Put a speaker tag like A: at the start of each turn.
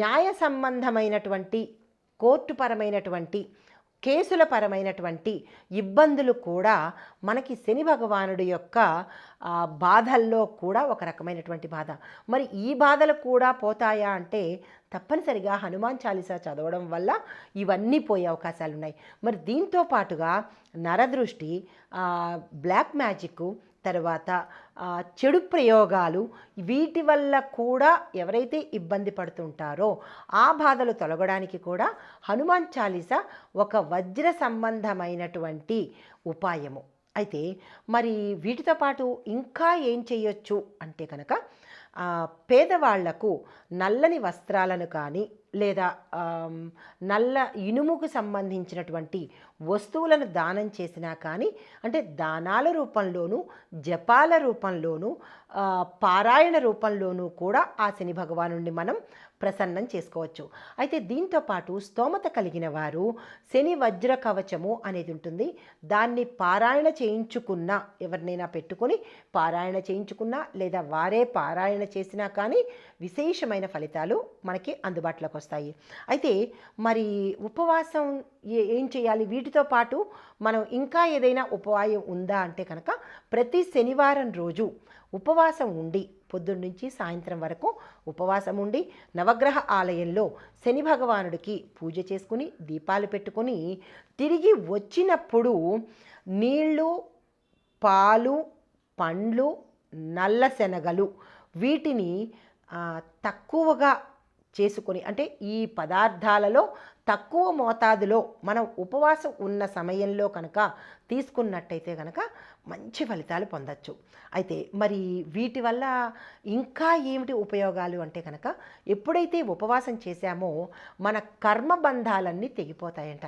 A: న్యాయ సంబంధమైనటువంటి కోర్టుపరమైనటువంటి కేసుల పరమైనటువంటి ఇబ్బందులు కూడా మనకి శని భగవానుడి యొక్క బాధల్లో కూడా ఒక రకమైనటువంటి బాధ. మరి ఈ బాధలు కూడా పోతాయా అంటే తప్పనిసరిగా హనుమాన్ చాలీసా చదవడం వల్ల ఇవన్నీ పోయే అవకాశాలు ఉన్నాయి మరి దీంతో పాటుగా నరదృష్టి బ్లాక్ మ్యాజిక్ తర్వాత చెడు ప్రయోగాలు వీటి వల్ల కూడా ఎవరైతే ఇబ్బంది పడుతుంటారో ఆ బాధలు తొలగడానికి కూడా హనుమాన్ చాలీస ఒక వజ్ర సంబంధమైనటువంటి ఉపాయము. అయితే మరి వీటితో పాటు ఇంకా ఏం చేయొచ్చు అంటే కనుక పేదవాళ్ళకు నల్లని వస్త్రాలను కానీ లేదా నల్ల ఇనుముకు సంబంధించినటువంటి వస్తువులను దానం చేసినా కానీ అంటే దానాల రూపంలోనూ జపాల రూపంలోనూ పారాయణ రూపంలోనూ కూడా ఆ శని భగవానుడిని మనం ప్రసన్నం చేసుకోవచ్చు. అయితే దీంతో పాటు స్తోమత కలిగిన వారు శని వజ్ర కవచము అనేది ఉంటుంది. దాన్ని పారాయణ చేయించుకున్న ఎవరినైనా పెట్టుకొని పారాయణ చేయించుకున్నా లేదా వారే పారాయణ చేసినా కానీ విశేషమైన ఫలితాలు మనకి అందుబాటులోకి వస్తాయి. అయితే మరి ఉపవాసం ఏ- ఏం చేయాలి? వీటితో పాటు మనం ఇంకా ఏదైనా ఉపాయం ఉందా అంటే కనుక ప్రతి శనివారం రోజు ఉపవాసం ఉండి పొద్దున్న నుంచి సాయంత్రం వరకు ఉపవాసం ఉండి నవగ్రహ ఆలయంలో శని భగవానుడికి పూజ చేసుకుని దీపాలు పెట్టుకొని తిరిగి వచ్చినప్పుడు నీళ్ళు పాలు పండ్లు నల్ల శనగలు వీటిని తక్కువగా చేసుకొని అంటే ఈ పదార్థాలలో తక్కువ మోతాదులో మనం ఉపవాసం ఉన్న సమయంలో కనుక తీసుకున్నట్టయితే కనుక మంచి ఫలితాలు పొందొచ్చు. అయితే మరి వీటి వల్ల ఇంకా ఏమిటి ఉపయోగాలు అంటే కనుక ఎప్పుడైతే ఉపవాసం చేశామో మన కర్మబంధాలన్నీ తెగిపోతాయంట.